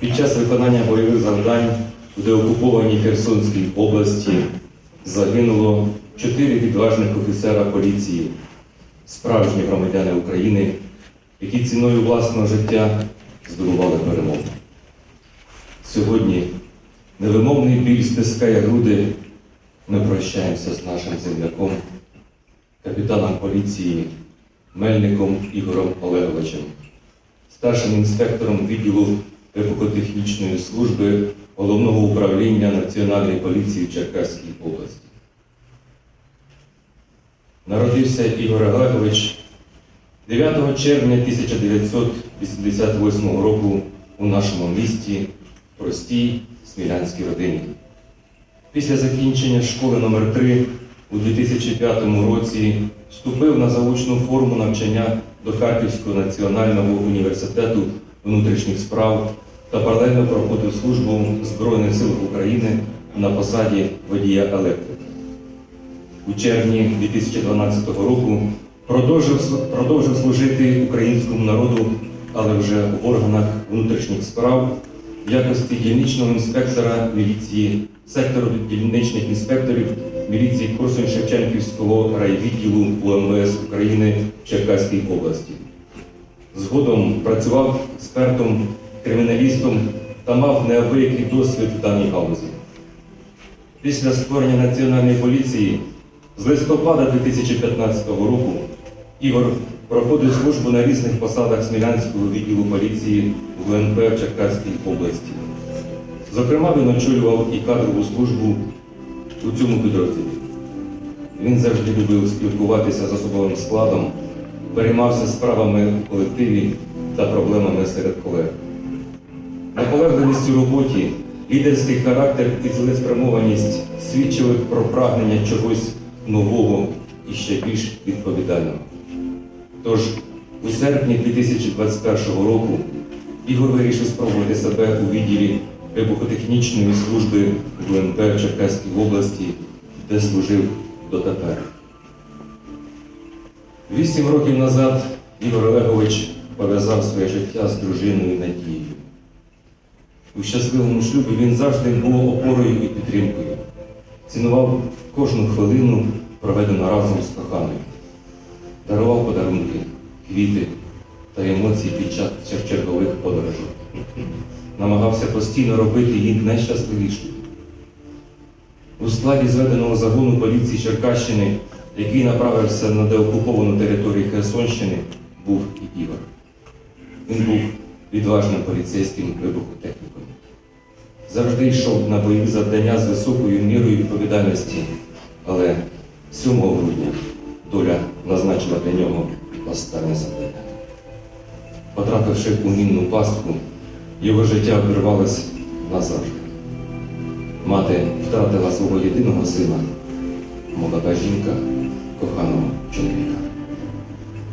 Під час виконання бойових завдань в деокупованій Херсонській області загинуло чотири відважних офіцера поліції, справжні громадяни України, які ціною власного життя здобували перемогу. Сьогодні невимовний біль стискає груди. Ми прощаємося з нашим земляком, капітаном поліції Мельником Ігорем Олеговичем, старшим інспектором відділу вибухотехнічної служби Головного управління Національної поліції в Черкаській області. Народився Ігор Олегович 9 червня 1988 року у нашому місті в простій смілянській родині. Після закінчення школи номер 3 у 2005 році вступив на заочну форму навчання до Харківського національного університету внутрішніх справ та паралельно проходив службу Збройних силах України на посаді водія електрика. У червні 2012 року продовжив, продовжив служити українському народу, але вже в органах внутрішніх справ в якості дільничного інспектора міліції, сектору дільничних інспекторів міліції Корсунь-Шевченківського райвідділу УМВС України в Черкаській області. Згодом працював експертом, криміналістом та мав неабиякий досвід в даній галузі. Після створення Національної поліції з листопада 2015 року Ігор проходив службу на різних посадах Смілянського відділу поліції ВНП в Черкаській області. Зокрема, він очолював і кадрову службу у цьому підрозділі. Він завжди любив спілкуватися з особовим складом, переймався справами в колективі та проблемами серед колег. Наполегливість у роботі, лідерський характер і цілеспрямованість свідчили про прагнення чогось нового і ще більш відповідального. Тож у серпні 2021 року Ігор вирішив спробувати себе у відділі вибухотехнічної служби ВНП в Черкаській області, де служив дотепер. Вісім років назад Ігор Олегович пов'язав своє життя з дружиною Надією. У щасливому шлюбі він завжди був опорою і підтримкою, цінував кожну хвилину, проведену разом з коханою, дарував подарунки, квіти та емоції під час чергових подорожей. Намагався постійно робити її найщасливішою. У складі зведеного загону поліції Черкащини, який направився на деокуповану територію Херсонщини, був і Ігор. Він був відважним поліцейським вибухотехніком. Завжди йшов на бойові завдання з високою мірою відповідальності, але 7 грудня доля назначила для нього останнє завдання. Потрапивши у мінну пастку, його життя обірвалось назавжди. Мати втратила свого єдиного сина, молода жінка, коханого чоловіка.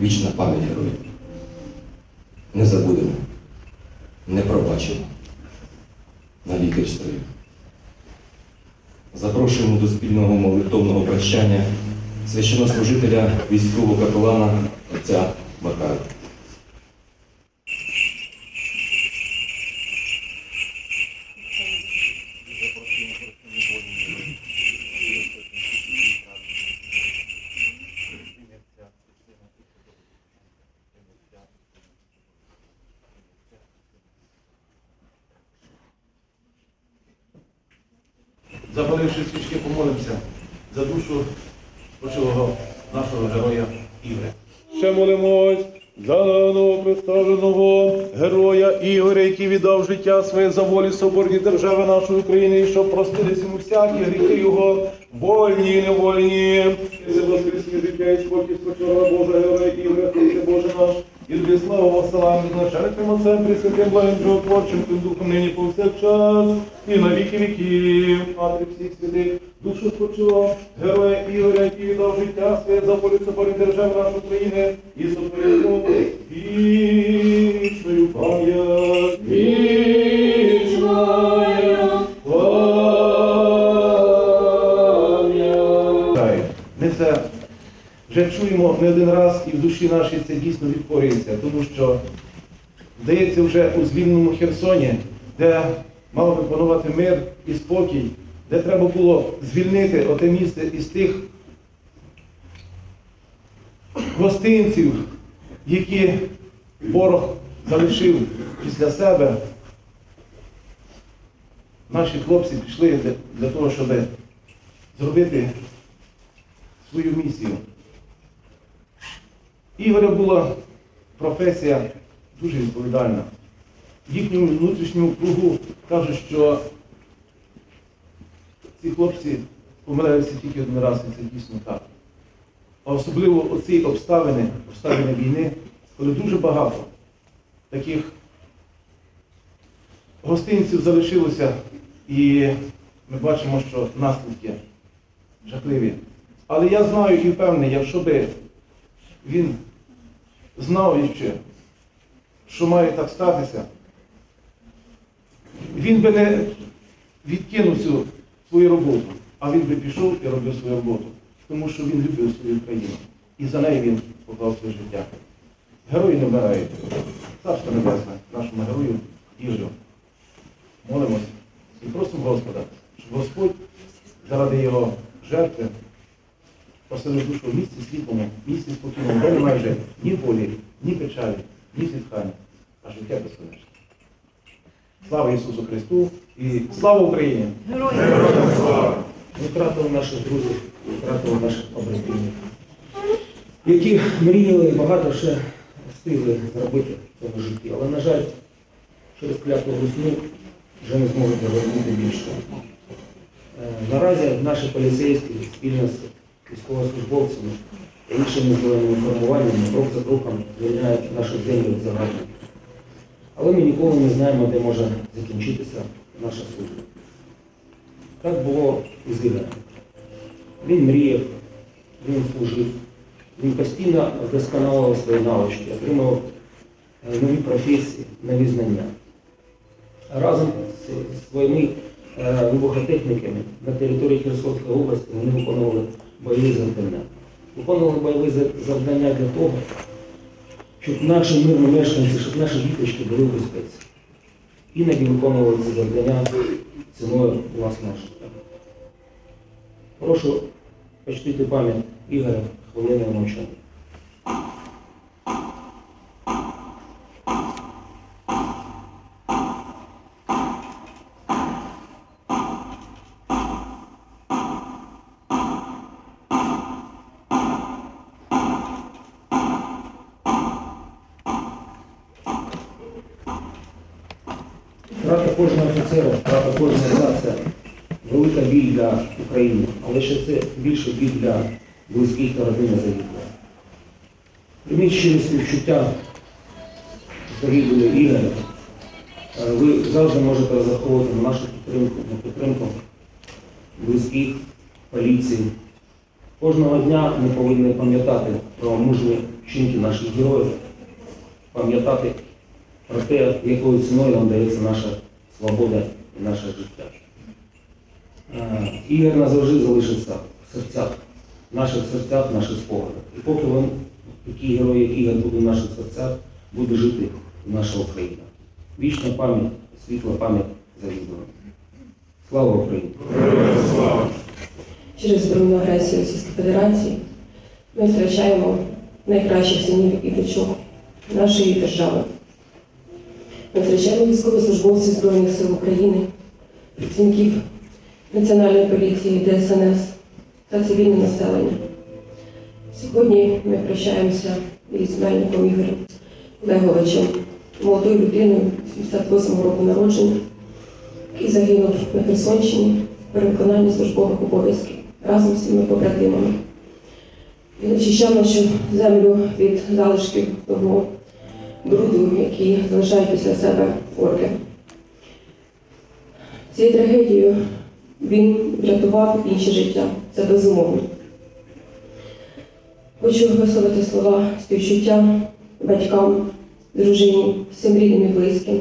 Вічна пам'ять героїв. Не забудемо, не пробачимо. Навіки лікарстві. Запрошуємо до спільного молитовного прощання священнослужителя військового капелана отця Макара. Запаливши свічки, помолимося за душу почилого нашого героя Ігоря. Ще молимось за новоприставленого героя Ігоря, який віддав життя своє за волі соборні держави нашої України, і щоб простилися йому всякі гріхи його, вольні і невольні. І за воскресні життя і спокій спочила Божа героя Ігоря, тобі слава восалам, з начальником Отцем, Пресвятим Благим Животворчим, тим Духом нині повсякчас, і на віки віків. Матері всіх святих, душу спочила героя Ігоря, який віддав життя своє за волю соборні держави нашої України, і сотворив вічною пам'ять. Вічною пам'ять. Ми це вже чуємо не один раз і в душі нашій це дійсно відтворюється, тому що, здається, вже у звільненому Херсоні де мав би панувати мир і спокій, де треба було звільнити оте місце із тих гостинців, які ворог залишив після себе. Наші хлопці пішли для, для того, щоб зробити свою місію. Ігоря була професія дуже відповідальна. Їхньому внутрішньому кругу кажуть, що ці хлопці помиляються тільки один раз, і це дійсно так. А особливо оці обставини, обставини війни, коли дуже багато таких гостинців залишилося, і ми бачимо, що наслідки жахливі. Але я знаю і впевнений, якщо би він знав ще, що має так статися, він би не відкинув цю свою роботу, а він би пішов і робив свою роботу, тому що він любив свою країну. І за неї він поклав своє життя. Герої не вмирають. Царство Небесне, нашому герою Ігорю. Молимось і просимо Господа, щоб Господь заради його жертви поселив душу в місці світлому, в місці спокійному, де немає вже ні болі, ні печалі, ні зітхання, а життя безконечне. Слава Ісусу Христу і слава Україні! Ми втратили наших друзів, ми втратили наших побратимів, які мріяли багато ще встигли зробити в цьому житті. Але, на жаль, через кляту весну вже не зможуть завернути більше. Е, Наразі наші поліцейські спільно з військовослужбовцями іншими збройними формуваннями крок за кроком звільняють нашу землю від загарбників. Але ми ніколи не знаємо, де може закінчитися наша служба. Так було і з Ігорем. Він мріяв, він служив, він постійно вдосконалював свої навички, отримав е, нові професії, нові знання. Разом з своїми е, вибухотехніками на території Херсонської області вони виконували бойові завдання. Виконували бойові завдання для того, щоб наші мирні мешканці, щоб наші діточки були в безпеці. Іноді виконували ці завдання ціною власного життя. Прошу почтити пам'ять Ігоря хвилиною мовчання. Втрата кожного офіцера, втрата кожного це велика біль для України, але ще це більше біль для близьких та родини загиблих. Прийміть щирі співчуття загиблої Ігоря. Е, Ви завжди можете розраховувати на нашу підтримку, на підтримку близьких, поліції. Кожного дня ми повинні пам'ятати про мужні вчинки наших героїв, пам'ятати про те, якою ціною нам дається наша свобода і наше життя. Ігор назавжди залишиться в серцях, в наших серцях, в наших спогадах. І поки він, такий герой, як Ігор, буде в наших серцях, буде жити наша Україна. Вічна пам'ять, світла пам'ять загиблим. Слава Україні! через збройну агресію Російської Федерації ми втрачаємо найкращих синів і дочок нашої держави. Втрачаємо військовослужбовців Збройних сил України, працівників Національної поліції, ДСНС та цивільне населення. Сьогодні ми прощаємося із Мельником Ігорем Олеговичем, молодою людиною 78 року народження, який загинув на Херсонщині при виконанні службових обов'язків разом з своїми побратимами. Він очищав нашу землю від залишків того бруду, який залишають після себе орки. Цією трагедією він врятував інше життя. Це безумовно. Хочу висловити слова співчуття батькам, дружині, всім рідним і близьким,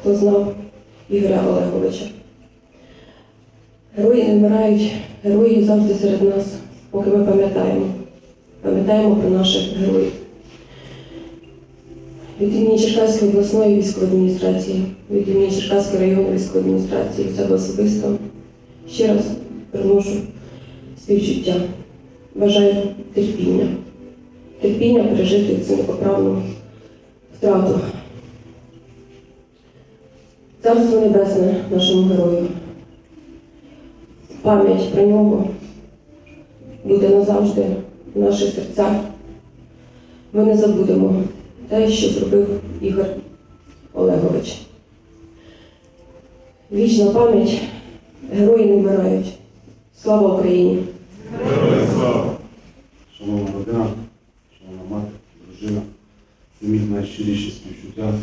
хто знав Ігоря Олеговича. Герої не вмирають, герої завжди серед нас, поки ми пам'ятаємо. Пам'ятаємо про наших героїв. Від імені Черкаської обласної військової адміністрації, від імені Черкаської районної військової адміністрації, від особисто ще раз приношу співчуття. Бажаю терпіння, терпіння пережити цю непоправну втрату. Царство Небесне нашому герою. Пам'ять про нього буде назавжди в наших серцях. Ми не забудемо те, що зробив Ігор Олегович. Вічна пам'ять, герої не вмирають. Слава Україні! Шановна родина, шановна мати, дружина, прийміть найщиріші співчуття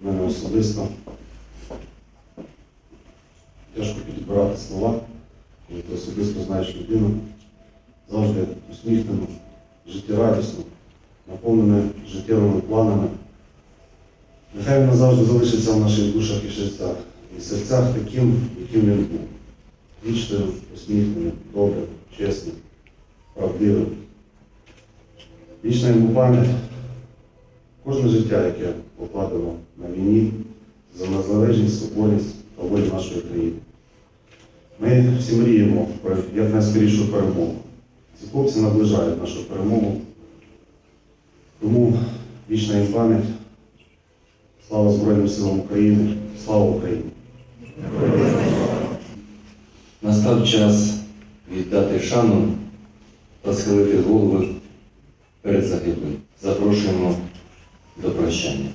мене особисто. Тяжко підбирати слова, коли ти особисто знаєш людину, завжди усміхнену, життєрадісну, наповнену життєвими планами. Нехай він назавжди залишиться в наших душах і серцях, і серцях таким, яким він був. Вічним, усміхненим, добрим, чесним, правдивим. Вічна йому пам'ять, кожне життя, яке покладено на війні за незалежність, свободність та волю нашої країни. Ми всі мріємо про якнайскорішу перемогу. Ці хлопці наближають нашу перемогу. Вічна їм пам'ять. Слава Збройним силам України, слава Україні! Настав час віддати шану та схилити голови перед загиблим. Запрошуємо до прощання.